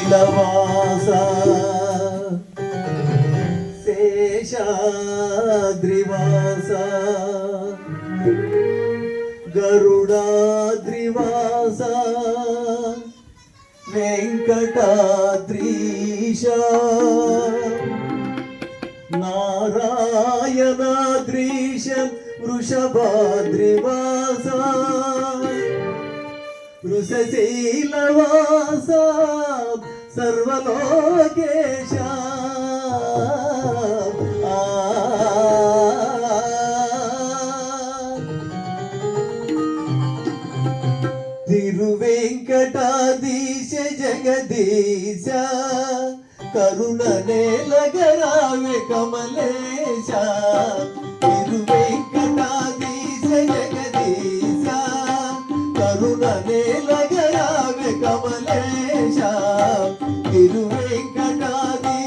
శైలవాస శేషాద్రివాస. గరుడాద్రివాస. వెంకటాద్రీశ. నారాయణాద్రీశ వృషభాద్రివాస. వృషశైలవాస సర్వలోకేశ. తిరువెంకటాదీశ జగదీశ కరుణ నేలగరావే కమలేశ. కరుణ నేలగరావే కమలేశ తిరువెంకటాదీశ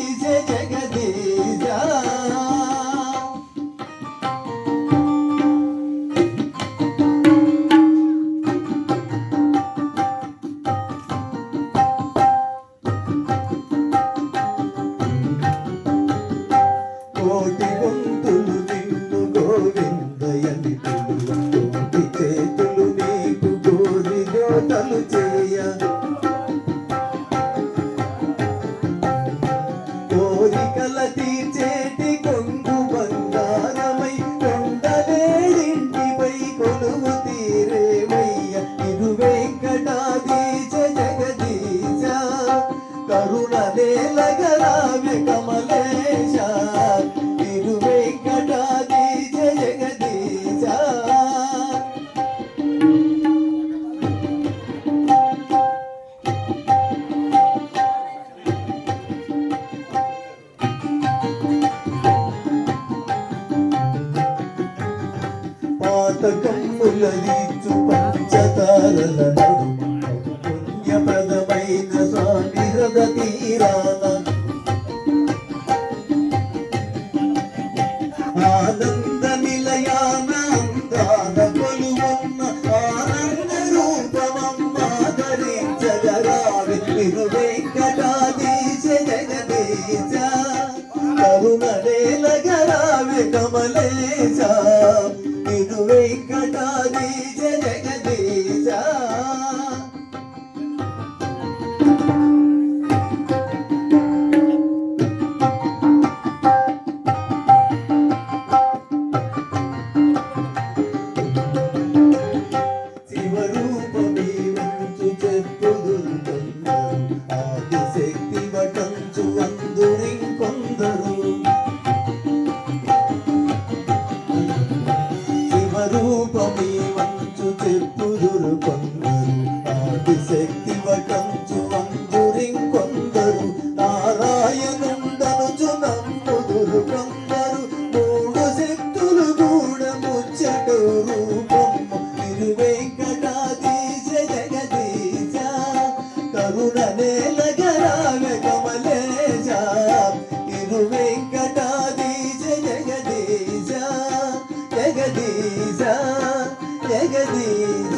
జోతలు చేయ కోరికల తీర్చేటి కొంగు బంగారమై కొండలేడింటిపై కొలువు తీరేవయ్య ఇరు వెంకటాదీశ జగదీశ కరుణ నేలగరావ్య కమలేశ పాతకమ్ములరీచు పంచతారల పుణ్యప్రదమైన స్వామి హృద తీరాన ఆనంద నిలయాన అందాన కొలువున్న ఆనంద రూపమమ్మ ధరించగరావి తిరు వెంకటాదీశ జగదీశ. కమలేశ. చెప్పుదురు కొందరు ఆదిశక్తి వటంచు అందురింకొందరు నారాయణుండనుచు నమ్ముదురు కొందరు మూడు శక్తులు కూడా ముచ్చటు తిరువెంకటాదీశ జగదీశ కరుణ నేలగరాగ కమలేశ తిరువెంకటాదీశ జగదీశ జగదీశ. జగదీశ